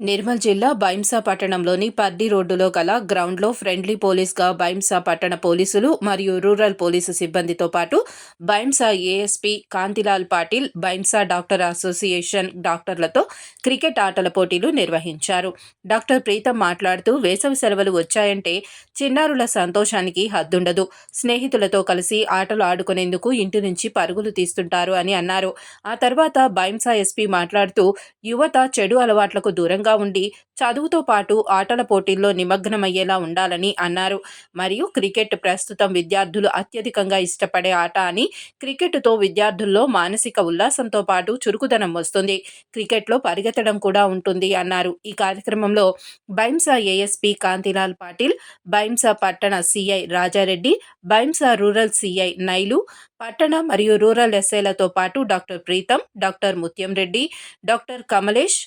నిర్మల్ జిల్లా బైంసా పట్టణంలోని పర్డి రోడ్డులో గల గ్రౌండ్లో ఫ్రెండ్లీ పోలీస్గా బైంసా పట్టణ పోలీసులు మరియు రూరల్ పోలీసు సిబ్బందితో పాటు Bhainsa ASP Kantilal Patil Bhainsa doctor association డాక్టర్లతో cricket ఆటల పోటీలు నిర్వహించారు. డాక్టర్ ప్రీతం మాట్లాడుతూ వేసవి సెలవులు వచ్చాయంటే చిన్నారుల సంతోషానికి హద్దుండదు. స్నేహితులతో కలిసి ఆటలు ఆడుకునేందుకు ఇంటి నుంచి పరుగులు తీస్తుంటారు అని అన్నారు. ఆ తర్వాత బైంసా ఎస్పీ మాట్లాడుతూ యువత చెడు అలవాట్లకు దూరంగా ఉండి చదువుతో పాటు ఆటల పోటీల్లో నిమగ్నమయ్యేలా ఉండాలని అన్నారు. మరియు క్రికెట్ ప్రస్తుతం విద్యార్థులు అత్యధికంగా ఇష్టపడే ఆట అని క్రికెట్తో విద్యార్థుల్లో మానసిక ఉల్లాసంతో పాటు చురుకుదనం వస్తుంది. క్రికెట్లో పరిగెత్తడం కూడా ఉంటుంది అన్నారు. ఈ కార్యక్రమంలో బైంసా ఏఎస్పీ కాంతిలాల్ పాటిల్ బైంసా పట్టణ CI Rajareddy Bhainsa rural CI Nailu పట్టణ మరియు రూరల్ ఎస్ఐలతో పాటు doctor Preetam doctor Mutyam Reddy doctor Kamlesh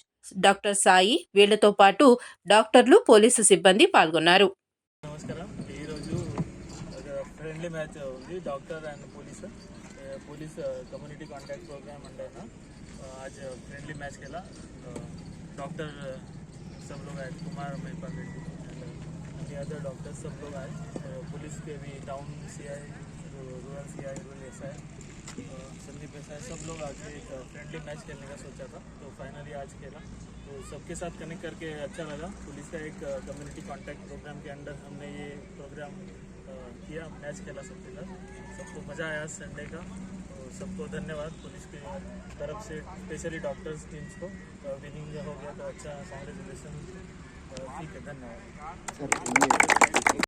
doctor Sai వీళ్లతో పాటు డాక్టర్లు పోలీసు సిబ్బంది పాల్గొన్నారు నమస్కారం ఈరోజు ఒక ఫ్రెండ్లీ మ్యాచ్ ఉంది doctor and police police community contact program under ना आज फ्रेंडली मैच खेला डॉक्टर सब लोग आए Kumar Mahipal Reddy and other doctor सब लोग आए पुलिस के भी town C I rural C I rural S I Sandeep आई सब लोग आके एक फ्रेंडली मैच खेलने का सोचा था। तो फाइनली आज खेला। तो सबके साथ कनेक्ट करके अच्छा लगा। पुलिस का एक कम्युनिटी कांटेक्ट प्रोग्राम के अंडर हमने ये प्रोग्राम किया। मैच खेला सबके साथ। सबको मज़ा आया संडे का। तो सबको धन्यवाद। पुलिस की तरफ़ से स्पेशली डॉक्टर्स टीम्स को विनिंग हो गया तो अच्छा कॉन्ग्रेचुलेसन ठीक है धन्यवाद।